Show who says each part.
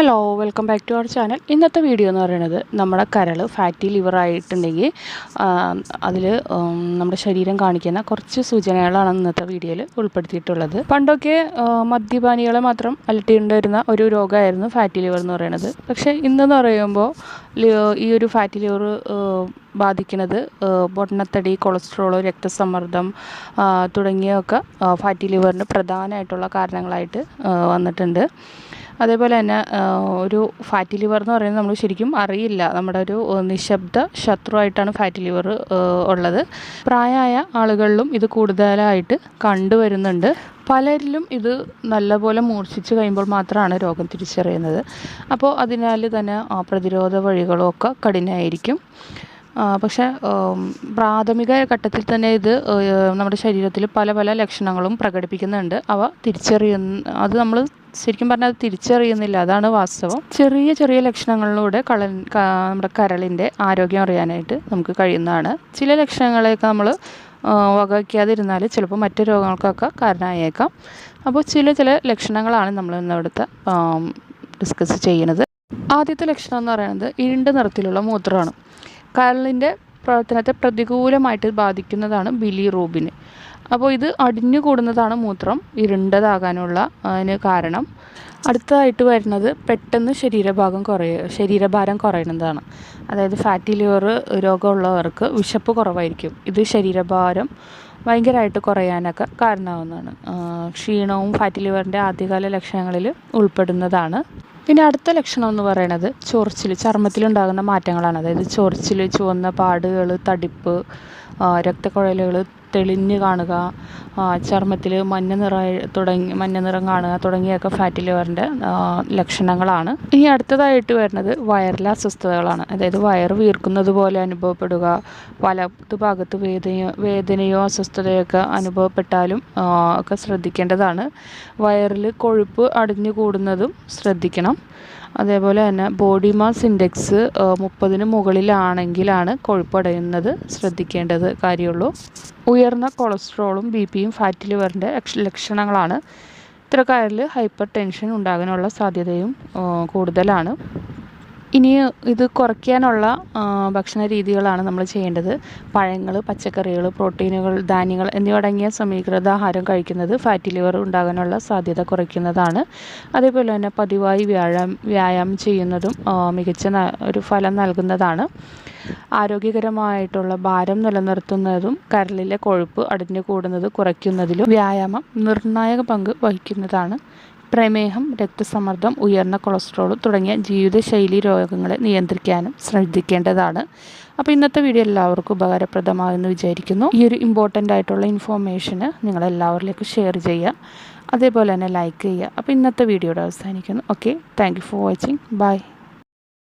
Speaker 1: Hello welcome back to our channel ഇന്നത്തെ video എന്ന് പറയുന്നത് നമ്മുടെ കരൾ ഫാറ്റി ലിവർ ആയിട്ടുണ്ടെങ്കിൽ അതിൽ നമ്മുടെ ശരീരം കാണിക്കുന്ന കുറച്ച് സൂചനകളാണ് ഇന്നത്തെ വീഡിയോയിൽ ഉൾപ്പെടുത്തിയിട്ടുള്ളത്. പണ്ടൊക്കെ മദ്യപാനികളെ മാത്രം അലട്ടിയിട്ടുണ്ടായിരുന്ന ഒരു രോഗമായിരുന്നു ഫാറ്റി ലിവർ എന്ന് പറയുന്നത്. പക്ഷേ ഇന്നെന്ന് പറയുമ്പോൾ ഈ ഒരു ഫാറ്റി ലിവർ ബാധിക്കുന്നത് പൊണ്ണത്തടി കൊളസ്ട്രോൾ രക്തസമ്മർദ്ദം തുടങ്ങിയൊക്കെ ഫാറ്റി ലിവറിന് പ്രധാനമായിട്ടുള്ള കാരണങ്ങളായിട്ട് വന്നിട്ടുണ്ട്. അതേപോലെ തന്നെ ഒരു ഫാറ്റി ലിവർ എന്ന് പറയുന്നത് നമ്മൾ ശരിക്കും അറിയില്ല. നമ്മുടെ ഒരു നിശബ്ദ ശത്രുവായിട്ടാണ് ഫാറ്റി ലിവർ ഉള്ളത്. പ്രായമായ ആളുകളിലും ഇത് കൂടുതലായിട്ട് കണ്ടുവരുന്നുണ്ട്. പലരിലും ഇത് നല്ലപോലെ മൂർച്ഛിച്ച് കഴിയുമ്പോൾ മാത്രമാണ് രോഗം തിരിച്ചറിയുന്നത്. അപ്പോൾ അതിനാൽ തന്നെ പ്രതിരോധ വഴികളൊക്കെ ഒക്കെ കഠിനമായിരിക്കും പക്ഷേ പ്രാഥമിക ഘട്ടത്തിൽ തന്നെ ഇത് നമ്മുടെ ശരീരത്തിൽ പല പല ലക്ഷണങ്ങളും പ്രകടിപ്പിക്കുന്നുണ്ട്. അവ തിരിച്ചറിയുന്ന അത് നമ്മൾ ശരിക്കും പറഞ്ഞാൽ അത് തിരിച്ചറിയുന്നില്ല. അതാണ് വാസ്തവം. ചെറിയ ചെറിയ ലക്ഷണങ്ങളിലൂടെ കള നമ്മുടെ കരളിന്റെ ആരോഗ്യം അറിയാനായിട്ട് നമുക്ക് കഴിയുന്നതാണ്. ചില ലക്ഷണങ്ങളെയൊക്കെ നമ്മൾ വകവയ്ക്കാതിരുന്നാൽ ചിലപ്പോൾ മറ്റു രോഗങ്ങൾക്കൊക്കെ കാരണമായേക്കാം. അപ്പോൾ ചില ചില ലക്ഷണങ്ങളാണ് നമ്മൾ ഇന്നിവിടുത്തെ ഡിസ്കസ് ചെയ്യുന്നത്. ആദ്യത്തെ ലക്ഷണം എന്ന് പറയുന്നത് ഇരുണ്ട നിറത്തിലുള്ള മൂത്രമാണ്. കരളിന്റെ പ്രവർത്തനത്തെ പ്രതികൂലമായിട്ട് ബാധിക്കുന്നതാണ് ബിലി റൂബിന് അപ്പോൾ ഇത് അടിഞ്ഞു കൂടുന്നതാണ് മൂത്രം ഇരുണ്ടതാകാനുള്ള അതിന് കാരണം. അടുത്തതായിട്ട് വരുന്നത് പെട്ടെന്ന് ശരീരഭാഗം കുറയ ശരീരഭാരം കുറയുന്നതാണ്. അതായത് ഫാറ്റി ലിവർ രോഗമുള്ളവർക്ക് വിശപ്പ് കുറവായിരിക്കും. ഇത് ശരീരഭാരം ഭയങ്കരമായിട്ട് കുറയാനൊക്കെ കാരണമാവുന്നതാണ്. ക്ഷീണവും ഫാറ്റി ലിവറിന്റെ ആദ്യകാല ലക്ഷണങ്ങളിൽ ഉൾപ്പെടുന്നതാണ്. പിന്നെ അടുത്ത ലക്ഷണം എന്ന് പറയുന്നത് ചൊറിച്ചിൽ ചർമ്മത്തിലുണ്ടാകുന്ന മാറ്റങ്ങളാണ്. അതായത് ചൊറിച്ചിൽ ചുവന്ന പാടുകൾ തടിപ്പ് രക്തക്കുഴലുകൾ തെളിഞ്ഞ് കാണുക ചർമ്മത്തിൽ മഞ്ഞ നിറ തുടങ്ങി മഞ്ഞ നിറം കാണുക തുടങ്ങിയൊക്കെ ഫാറ്റി ലിവറിന്റെ ലക്ഷണങ്ങളാണ്. ഇനി അടുത്തതായിട്ട് വരുന്നത് വയറിലെ അസ്വസ്ഥതകളാണ്. അതായത് വയറ് വീർക്കുന്നത് പോലെ അനുഭവപ്പെടുക വലത്ത് ഭാഗത്ത് വേദനയോ വേദനയോ അസ്വസ്ഥതയൊക്കെ അനുഭവപ്പെട്ടാലും ആ, ഒക്കെ ശ്രദ്ധിക്കേണ്ടതാണ്. വയറിൽ കൊഴുപ്പ് അടിഞ്ഞു കൂടുന്നതും ശ്രദ്ധിക്കണം. അതേപോലെ തന്നെ ബോഡി മാസ് ഇൻഡെക്സ് മുപ്പതിന് മുകളിലാണെങ്കിലാണ് കൊഴുപ്പടയുന്നത് ശ്രദ്ധിക്കേണ്ടത് കാര്യമുള്ളൂ. ഉയർന്ന കൊളസ്ട്രോളും ബി പിയും ഫാറ്റി ലിവറിന്റെ ലക്ഷണങ്ങളാണ്. ഇത്തരക്കാരിൽ ഹൈപ്പർ ടെൻഷൻ ഉണ്ടാകാനുള്ള സാധ്യതയും കൂടുതലാണ്. ഇനി ഇത് കുറയ്ക്കാനുള്ള ഭക്ഷണ രീതികളാണ് നമ്മൾ ചെയ്യേണ്ടത്. പഴങ്ങൾ പച്ചക്കറികൾ പ്രോട്ടീനുകൾ ധാന്യങ്ങൾ എന്നിവ അടങ്ങിയ സമീകൃത ആഹാരം കഴിക്കുന്നത് ഫാറ്റി ലിവർ ഉണ്ടാകാനുള്ള സാധ്യത കുറയ്ക്കുന്നതാണ്. അതേപോലെ തന്നെ പതിവായി വ്യായാമം വ്യായാമം ചെയ്യുന്നതും മികച്ച ഒരു ഫലം നൽകുന്നതാണ്. ആരോഗ്യകരമായിട്ടുള്ള ഭാരം നിലനിർത്തുന്നതും കരളിലെ കൊഴുപ്പ് അടിഞ്ഞു കൂടുന്നത് കുറയ്ക്കുന്നതിലും വ്യായാമം നിർണായക പങ്ക് വഹിക്കുന്നതാണ്. പ്രമേഹം രക്തസമ്മർദ്ദം ഉയർന്ന കൊളസ്ട്രോൾ തുടങ്ങിയ ജീവിതശൈലി രോഗങ്ങളെ നിയന്ത്രിക്കാനും ശ്രദ്ധിക്കേണ്ടതാണ്. അപ്പോൾ ഇന്നത്തെ വീഡിയോ എല്ലാവർക്കും ഉപകാരപ്രദമാകുമെന്ന് വിചാരിക്കുന്നു. ഈ ഒരു ഇമ്പോർട്ടന്റ് ആയിട്ടുള്ള ഇൻഫോർമേഷന് നിങ്ങൾ എല്ലാവരിലേക്കും ഷെയർ ചെയ്യുക അതേപോലെ തന്നെ ലൈക്ക് ചെയ്യുക. അപ്പോൾ ഇന്നത്തെ വീഡിയോയുടെ അവസാനിക്കുന്നു. Okay thank for watching bye